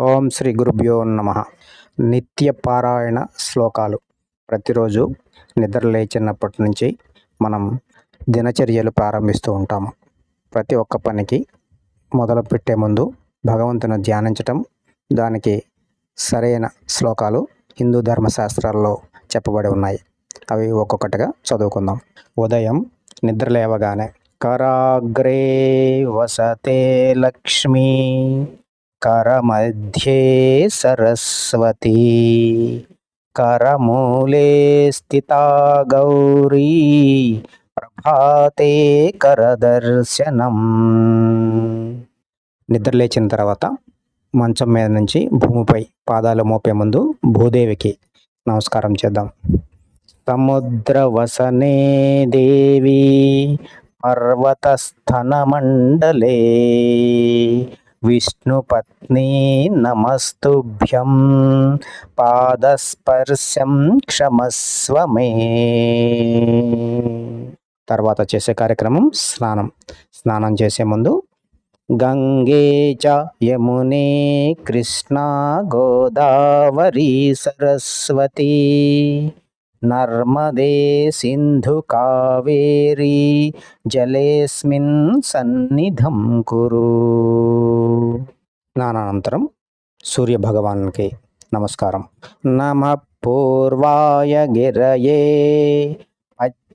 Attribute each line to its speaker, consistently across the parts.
Speaker 1: ఓం శ్రీ గురుభ్యో నమ. నిత్య పారాయణ శ్లోకాలు. ప్రతిరోజు నిద్ర లేచినప్పటి నుంచి మనం దినచర్యలు ప్రారంభిస్తూ ఉంటాము ప్రతి ఒక్క పనికి మొదలు పెట్టే ముందు భగవంతుని ధ్యానించటం దానికి సరైన శ్లోకాలు హిందూ ధర్మశాస్త్రాల్లో చెప్పబడి ఉన్నాయి. అవి ఒక్కొక్కటిగా చదువుకుందాం. ఉదయం నిద్ర లేవగానే కరాగ్రే వసతే లక్ష్మీ करमध्ये सरस्वती करमूले स्थिता गौरी ప్రభాతే కరదర్శనం నిద్ర లేచిన తర్వాత మంచం మీద నుంచి భూమిపై పాదాలు మోపే ముందు భూదేవికి నమస్కారం చేద్దాం సముద్రవసనే దేవి పర్వతస్థనమండలే విష్ణుపత్ని నమస్తుభ్యం. పాదస్పర్శం క్షమస్వమే. తర్వాత చేసే కార్యక్రమం స్నానం. స్నానం చేసే ముందు గంగే చ యమునే కృష్ణ గోదావరి సరస్వతి. నర్మదే సింధు కావేరీ జలేస్మిన్ సన్నిధం కురు స్నానానంతరం సూర్యభగవాన్కి నమస్కారం నమ పూర్వాయ గిరయే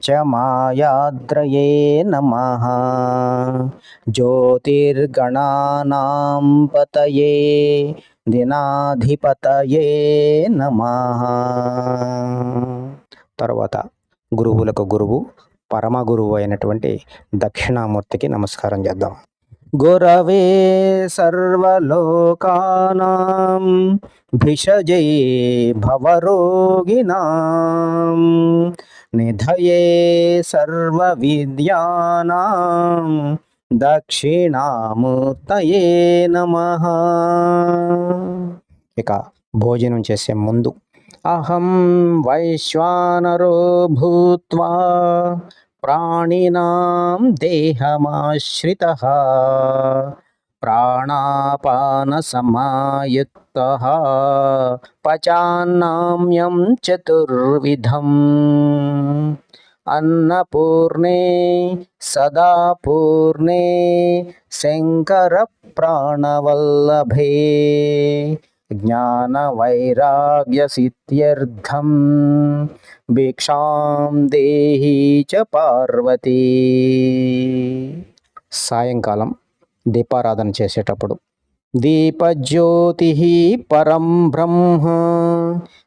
Speaker 1: పచ్చమాయాద్రయే నమ జ్యోతిర్గణానాం పతయే దినాధిపతయే నమ తర్వాత గురువులకు గురువు పరమ గురువు అయినటువంటి దక్షిణామూర్తికి నమస్కారం చేద్దాం. గురవే సర్వలోకానాం భిషజై భవరోగిణాం నిధయే సర్వ విద్యానాం దక్షిణామూర్తయే నమ. ఇక భోజనం చేసే ముందు అహం వైశ్వానరో భూత్వా ప్రాణినాం దేహమాశ్రిత ప్రాణాపానసమాయుక్త పచాన్నామ్యం చతుర్విధం. అన్నపూర్ణే సదా పూర్ణే శంకర ప్రాణవల్లభే ज्ञानवैराग्यसिद्ध्यर्थं భిక్షాం దేహి చ పార్వతీ సాయంకాలం దీపారాధన చేసేటప్పుడు దీపజ్యోతి పరం బ్రహ్మ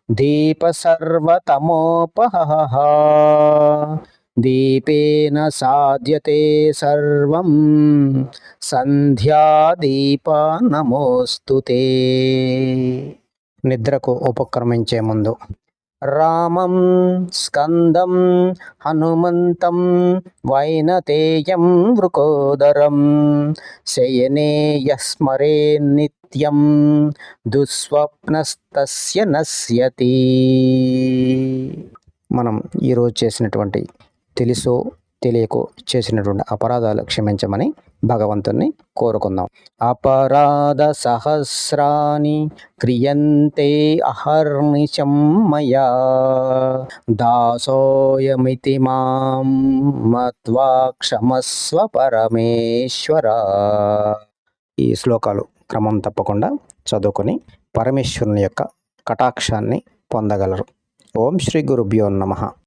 Speaker 1: దీప సర్వతమోపహ దీపేన సాధ్యతే సర్వం. సంధ్యాదీప నమోస్తు నిద్రకు ఉపక్రమించే ముందు రామం స్కందం హనుమంతం వైనతేయం వృకోదరం శయనే యస్మరే నిత్యం దుస్వప్నస్తస్య నశ్యతి. మనం ఈరోజు చేసినటువంటి తెలుసో తెలియకో చేసినటువంటి అపరాధాలు క్షమించమని భగవంతుణ్ణి కోరుకుందాం. అపరాధ సహస్రాని క్రియంతే అహర్నిశం మయా దాసోయమితి మాం మత్వా క్షమస్వ పరమేశ్వర. ఈ శ్లోకాలు క్రమం తప్పకుండా చదువుకొని పరమేశ్వరుని యొక్క కటాక్షాన్ని పొందగలరు. ఓం శ్రీ గురుభ్యో నమ.